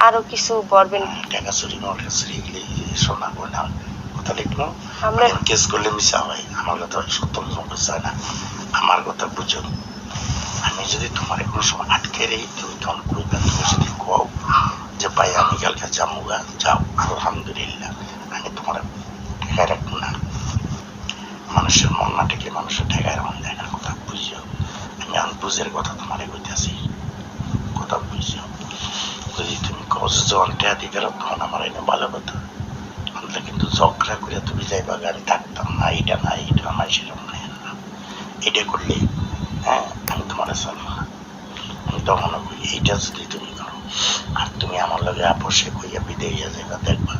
আরও কিছু কথা লিখলো আমরা কেস করলে মিশা হয় আমার কথা সত্য না আমার কথা আমি যদি তোমার কোনো সময় আটকে তুমি তখন তুমি যদি কও যে ভাই আমি কালকে যাও আলহামদুলিল্লাহ আমি তোমার ঠেকায় রাখব না মানুষের মন না ঠেকে মানুষের ঠেকায় রাখা যায় না, কথা বুঝিও। আমি আনবুঝের কথা তোমার কইতেছি। কথা বুঝিও যদি কস যখন টেয়া তখন আমার এনে ভালো কথা। আমরা কিন্তু ঝগড়া করে তুমি যাইবা গাড়ি থাকতাম না এটা না এটা না, সেরকম না না। এটা করলে হ্যাঁ আমি তোমার চলবো না আমি তখন এইটা যদি তুমি করো, আর তুমি আমার লগে আপোষে কইয়া বিদে হইয়া যাইবা, দেখবা,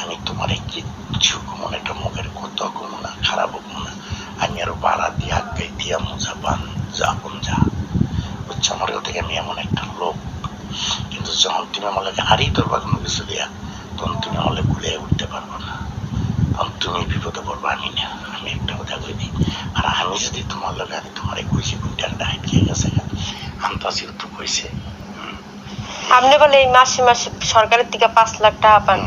আমি তোমার কিচ্ছু কমন একটা মুখের কত কমো না খারাপ কমো না আমি আরও বাড়া দিয়া আগে দিয়া, মোজা বান, যা আপন যা। বুঝছ? আমার থেকে আমি এমন একটা লোক কিন্তু যখন তুমি আমার লাগে হারিয়ে ধরবা কোনো কিছু দিয়া তখন তুমি আমার ঘুরে উঠতে পারব না। তখন তুমি বিপদে পড়বা আমি না। আমি একটা কথা কই দিই আর আমি যদি তোমার লগে আমি তোমার কইছি কুইটার ডাইট খেয়ে গেছে আন্তাজি তো কইছে আপনি বলে এই মাসে মাসে সরকারের থেকে পাঁচ লাখ টাকা পান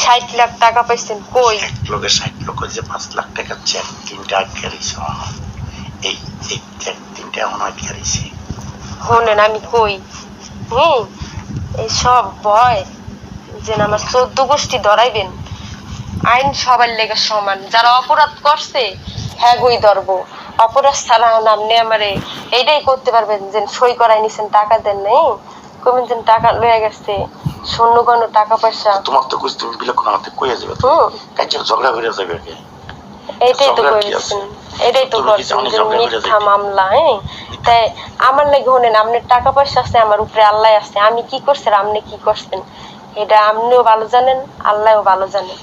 ষাট লাখ টাকা পাইছেন কই? লোকের ষাট লোক যে পাঁচ লাখ টাকা চেক তিনটা আটকে রয়েছে এই চেক তিনটা এখন আটকে রয়েছে শোনেন আমি কই? হুম। এই সব ভয় যে আমার চোদ্দ গোষ্ঠী ধরাইবেন আইন সবার লেগে সমান। যারা অপরাধ করছে হ্যাঁ গই ধরব। অপরাধ ছাড়া আপনি আমারে। এইটাই করতে পারবেন যে সই করাই নিছেন টাকা দেন নাই। কবেন যে টাকা লয়ে গেছে শূন্য কোনো টাকা পয়সা। তোমার তো কইছি তুমি বিলে আমাকে কইয়া যাবে তো। কাজে ঝগড়া করে যাবে এইটাই তো ঝগড়ার কি করেছেন আছে? এটাই তো যে মিথ্যা মামলা হ্যাঁ? তাই আমার লাগে হনেন আপনার টাকা পয়সা আছে আমার উপরে আল্লাহ আছে আমি কি করছি আর আপনি কি করছেন? এটা আপনিও ভালো জানেন আল্লাহও ভালো জানেন।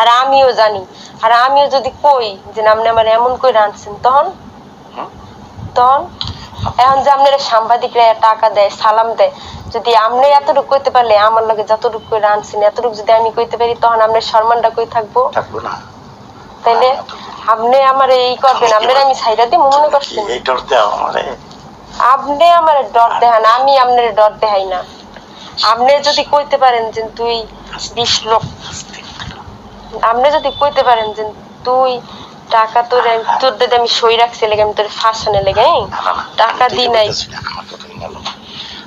আর আমিও জানি আর আমিও যদি কই যে আপনি আমার এমন করে আনছেন তখন? তখন? এখন যে আপনারা সাংবাদিকরা টাকা দেয় সালাম দেয় যদি আপনি এতটুকু কইতে পারলে আমার লগে যতটুকু করে আনছেন এতটুকু যদি আমি কইতে পারি তখন আপনার সম্মানটা কই থাকব? থাকব না। তাইলে আপনি আমার এই করবেন আপনার আমি সাইডা দিয়ে মনে করছেন? এই ডর দেওয়া আমারে। আপনি আমার ডর দেখান আমি আপনার ডর দেখাই না। আপনি যদি কইতে পারেন যে তুই বিশ লোক আপনি যদি কইতে পারেন যে তুই টাকা তোর তোর দাদা আমি সই রাখছি লেগে আমি তোর ফাঁসানে লেগে হ্যাঁ? না, টাকা দি নাই।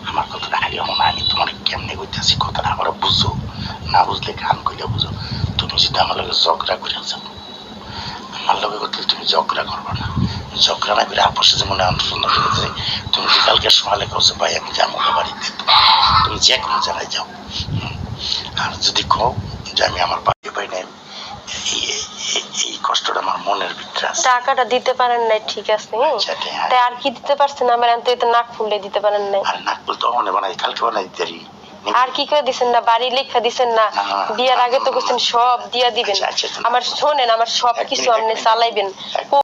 আমার কথাটা আগে মনে আমি তোমার কেমনে কইতেছি কথাটা আমার বুঝো। না বুঝলে গান কইলে বুঝো। তুমি যদি আমার লগে ঝগড়া করে যাও। কথা তুমি ঝগড়া করবে না। ঝগড়া না করে আপসে যেমন আন্দোলন করে যাই তুমি কালকে সকালে কছো ভাই আমি যাব বাড়িতে। তুমি যে কোনো জায়গায় যাও। আর যদি কও যে আমি আমার বাড়ি পাই নাই এই কষ্টটা আমার মনের ভিতরে আছে। টাকাটা দিতে পারেন নাই ঠিক আছে? হ্যাঁ। তাই আর কি দিতে পারছেন? আমার এত নাক ফুলে দিতে পারেন নাই। আর নাক বলতে অনে বানাই কালকে বানাই দিতে আর কি করে দিছেন না? বাড়ি লেখা দিছেন না? না, না, বিয়ার আগে তো করছেন সব দিয়া দিবেন। আচ্ছা, আচ্ছা, আচ্ছা। আমার শোনেন আমার সব কিছু আপনি চালাইবেন।